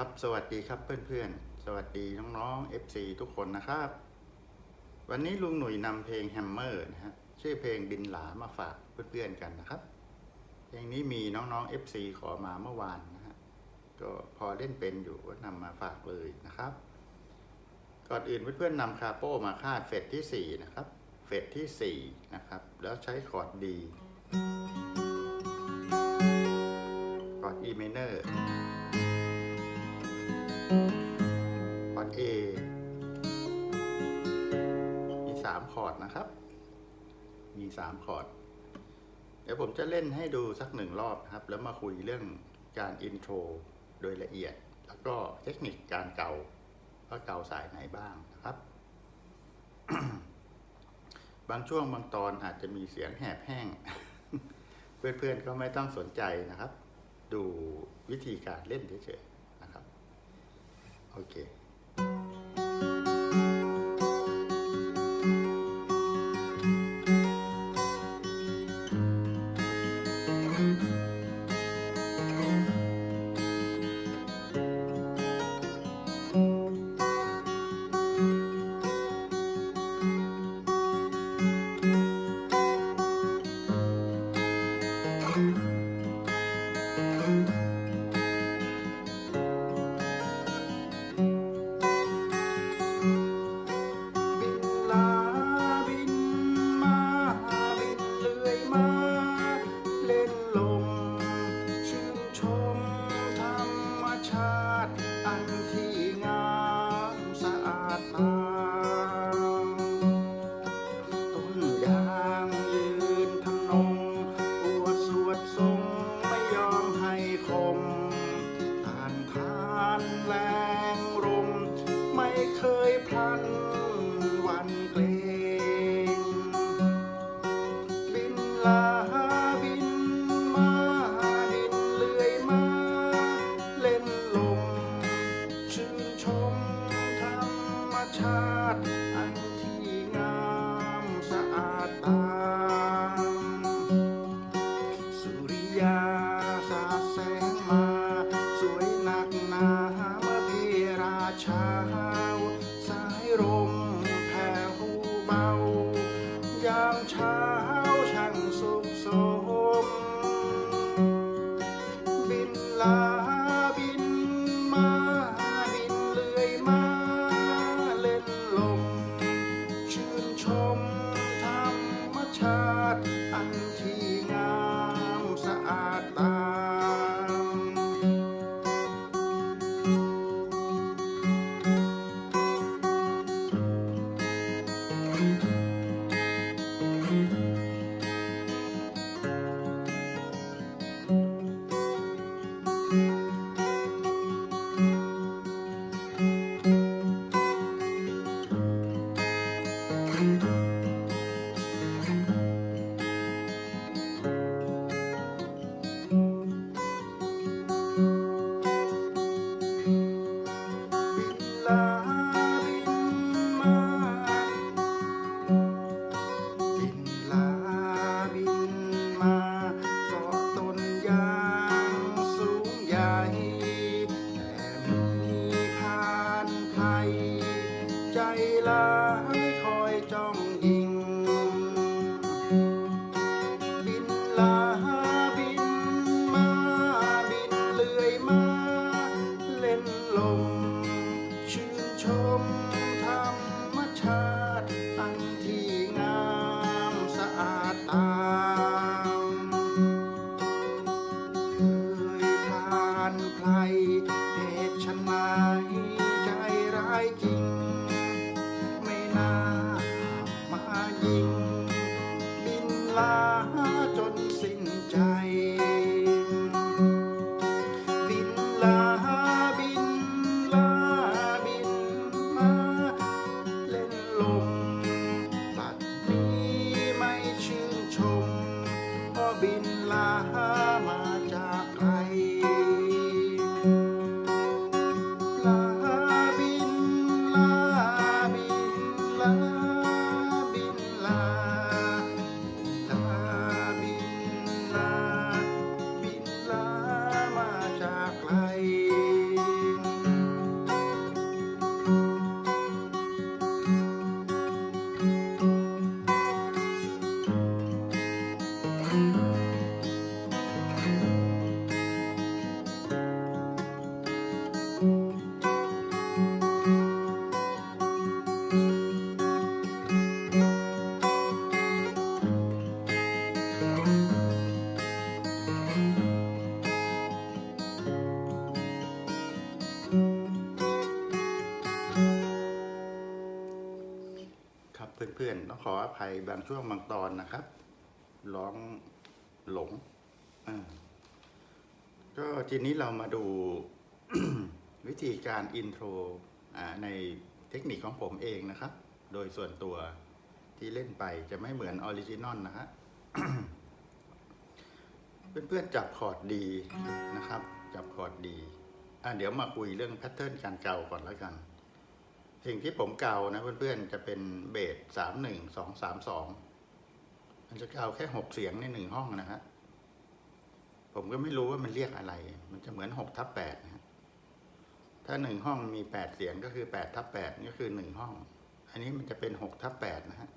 ครับสวัสดีครับเพื่อนๆ สวัสดีน้องๆ FC ทุกคนนะครับ วันนี้ลุงหนุ่ยนำเพลงแฮมเมอร์นะฮะชื่อเพลงดินหลามาฝากเพื่อนๆกันนะครับ เพลงนี้มีน้องๆ FC ขอมาเมื่อวานนะฮะก็พอเล่นเป็นอยู่ก็นำมาฝากเลยนะครับ ก่อนอื่นเพื่อนๆนำคาโป้มาคาดเฟสที่4นะครับเฟสที่4นะครับแล้วใช้คอร์ดดีคอร์ด E minor คอร์ด A มีสามคอร์ดนะครับ มีสามคอร์ด เดี๋ยวผมจะเล่นให้ดูสักหนึ่งรอบครับ แล้วมาคุยเรื่องการอินโทรโดยละเอียด แล้วก็เทคนิคการเกาว่าเกาสายไหนบ้างนะครับ บางช่วงบางตอนอาจจะมีเสียงแหบแห้ง เพื่อนๆก็ไม่ต้องสนใจนะครับ ดูวิธีการเล่นเฉยๆ น ต้องขออภัยบางช่วงบางตอนนะครับ ร้องหลงก็ทีนี้เรามาดูวิธีการอินโทรในเทคนิคของผมเองนะครับ โดยส่วนตัวที่เล่นไปจะไม่เหมือนออริจินอลนะฮะเพื่อนๆจับคอร์ดดีนะครับ จับคอร์ดดีอะเดี๋ยวมาคุยเรื่องแพทเทิร์นการเกาก่อนแล้วกัน สิ่งที่ผมเกานะเพื่อนๆจะเป็นเบสสามหนึ่งสองสามสองมันจะเกาแค่หกเสียงในหนึ่งห้องนะฮะผมก็ไม่รู้ว่ามันเรียกอะไร มันจะเหมือนหกทับแปดนะฮะถ้าหนึ่งห้องมีแปดเสียงก็คือแปดทับแปดก็คือหนึ่งห้อง อันนี้มันจะเป็นหกทับแปดนะฮะ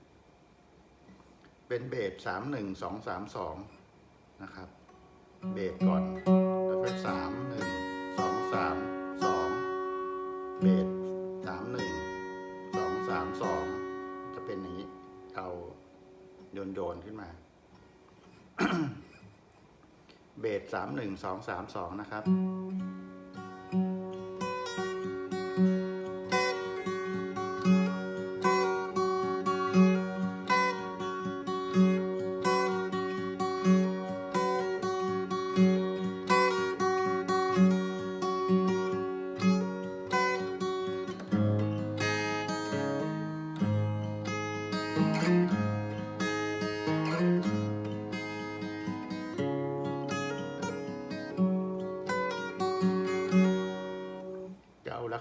เป็นเบสสามหนึ่งสองสามสองนะครับ เบสก่อน 7 3 1 2 3 2 นะครับ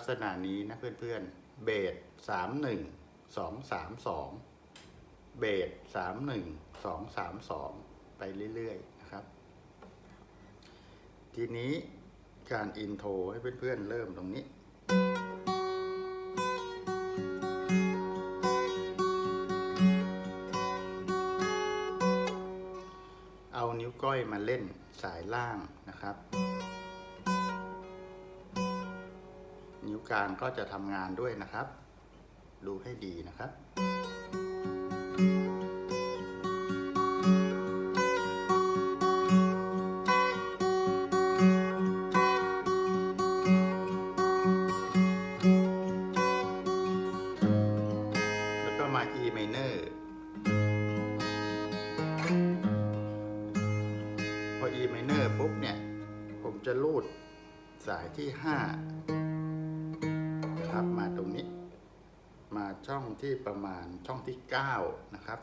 ษณะนี้นะเพื่อนๆ เบสสามหนึ่งสองสามสองเบสสามหนึ่งสองสามสองไปเรื่อยๆนะครับ ทีนี้การอินโทรให้เพื่อนๆ เริ่มตรงนี้เอานิ้วก้อยมาเล่นสายล่างนะครับ กางก็จะทำงานด้วยนะครับ ดูให้ดีนะครับแล้วก็มา E minor พอ E minor ปุ๊บเนี่ย ผมจะลูดสายที่ 5 นะครับ มาตรงนี้ มาช่องที่ประมาณช่องที่ 9 นะครับ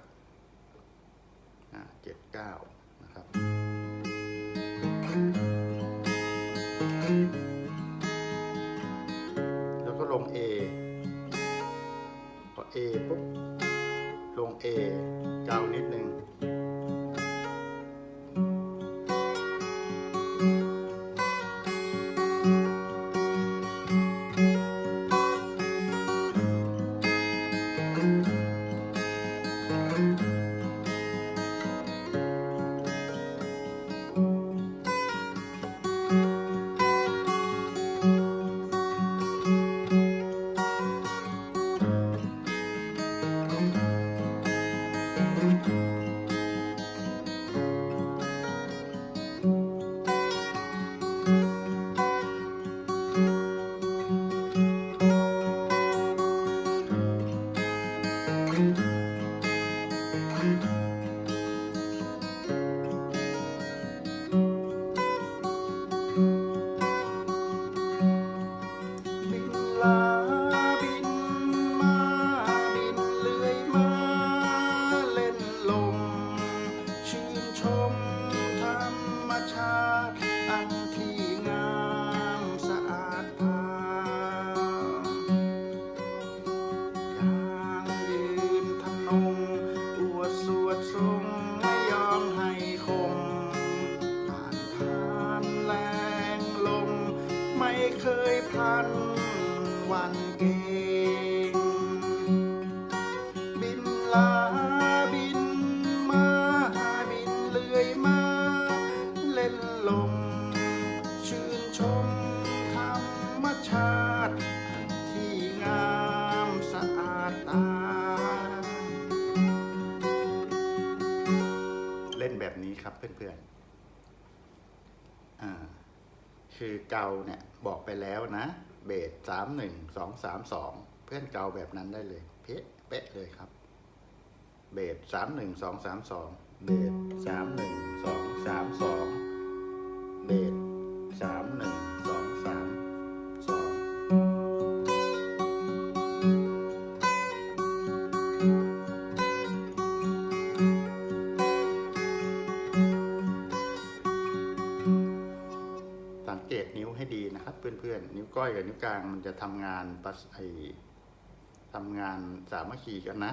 เจ็ดเก้านะครับแล้วก็ลง A พอ A ปุ๊บลง A เกานิดนึง ติ คือเกาเนี่ยบอกไปแล้วนะเบสสามหนึ่งสองสามสองเพื่อนเกาแบบนั้นได้เลยเป๊ะเป๊ะเลยครับ เบสสามหนึ่งสองสามสองเบสสามหนึ่งสองสามสองเบสสามหนึ่งสอง อนๆนิ้วก้อยกับนิ้วกลางมันจะทำงานปัสไอทำงานสามัคคีกันนะ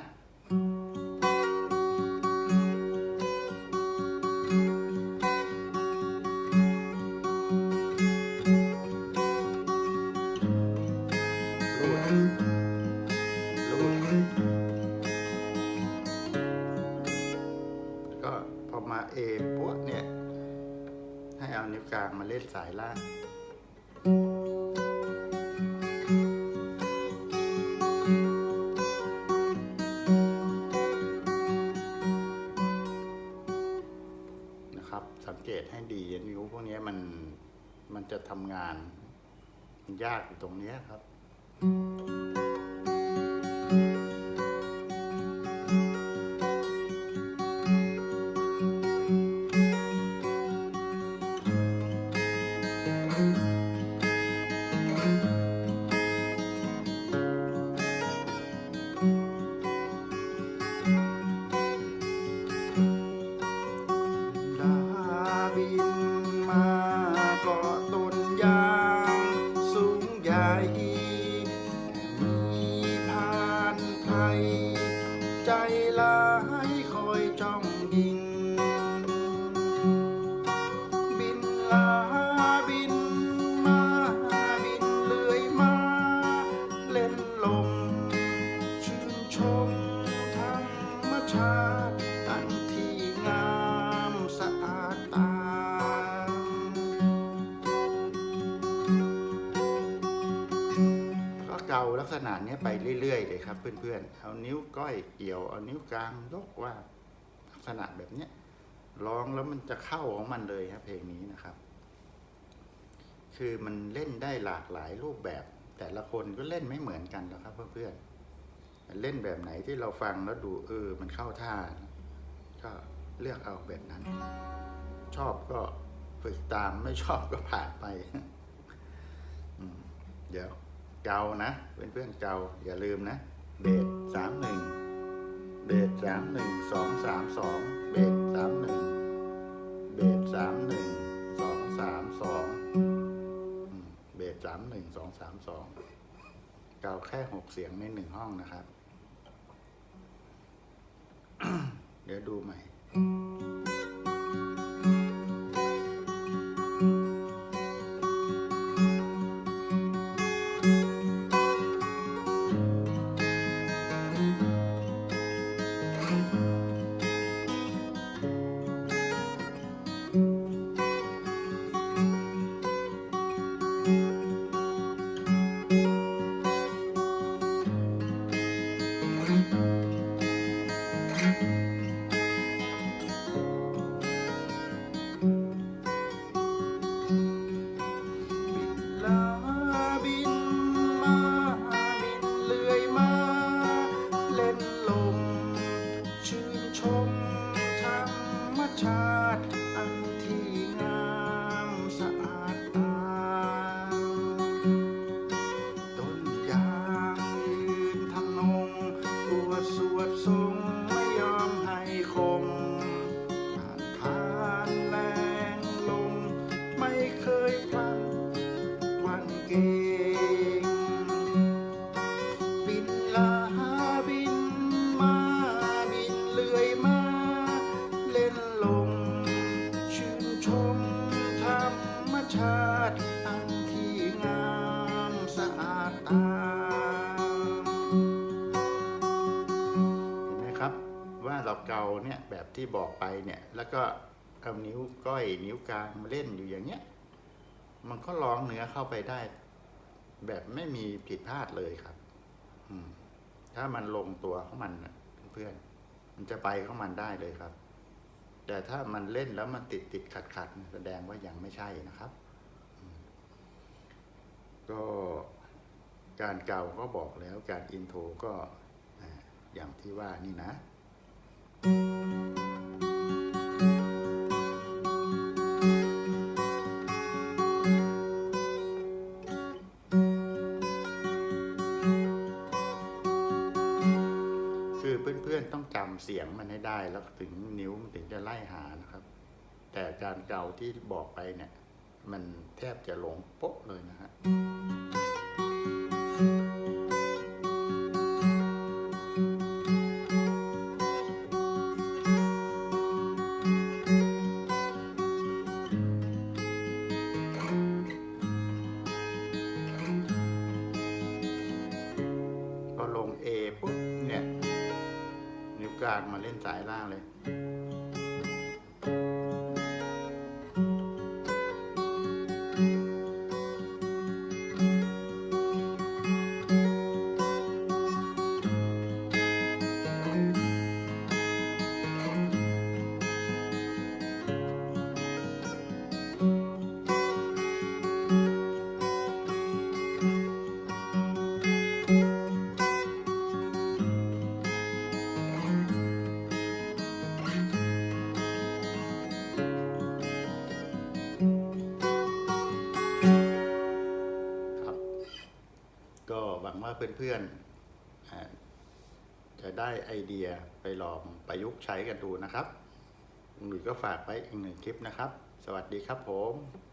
รูดรูดก็พอมาเอปุ๊บเนี่ย ให้เอานิ้วกลางมาเล่นสายล่าง ตรงนี้ครับ ครับเพื่อนๆ เอานิ้วก้อยเกี่ยว เอานิ้วกลางยกว่าลักษณะแบบเนี้ยร้องแล้วมันจะเข้าของมันเลยครับเพลงนี้นะครับ คือมันเล่นได้หลากหลายรูปแบบ แต่ละคนก็เล่นไม่เหมือนกันหรอกครับเพื่อนๆเล่นแบบไหนที่เราฟังแล้วดูเออ มันเข้าท่า ก็เลือกเอาแบบนั้น ชอบก็ฝึกตามไม่ชอบก็ผ่านไปเดี๋ยว เกานะเพื่อนเพื่อนๆเกาอย่าลืมนะ เบสสามหนึ่งเบสสามหนึ่งสองสามสองเบสสามหนึ่งเบสสามหนึ่งสองสามสองเบสสามหนึ่งสองสามสองเกาแค่หกเสียงในหนึ่งห้องนะครับ เดี๋ยวดูใหม่ ว่าเราเกาเนี่ยแบบที่บอกไปเนี่ย แล้วก็เอานิ้วก้อยนิ้วกลางมาเล่นอยู่อย่างเงี้ย มันก็ร้องเนื้อเข้าไปได้ แบบไม่มีผิดพลาดเลยครับ อืม ถ้ามันลงตัวของมันเพื่อนมันจะไปของมันได้เลยครับ แต่ถ้ามันเล่นแล้วมันติดติดขัดขัดแสดงว่ายังไม่ใช่นะครับ ก็การเก่าก็บอกแล้วการอินโทรก็อย่างที่ว่านี่นะ คือเพื่อนๆต้องจำเสียงมันให้ได้แล้วถึงนิ้วมันถึงจะไล่หานะครับ แต่การเกาที่บอกไปเนี่ย มันแทบจะหลงโป๊ะเลยนะฮะ สายล่างเลย เพื่อนๆ จะได้ไอเดียไปลองประยุกต์ใช้กันดูนะครับหรือก็ฝากไว้อีกหนึ่งคลิปนะครับ สวัสดีครับผม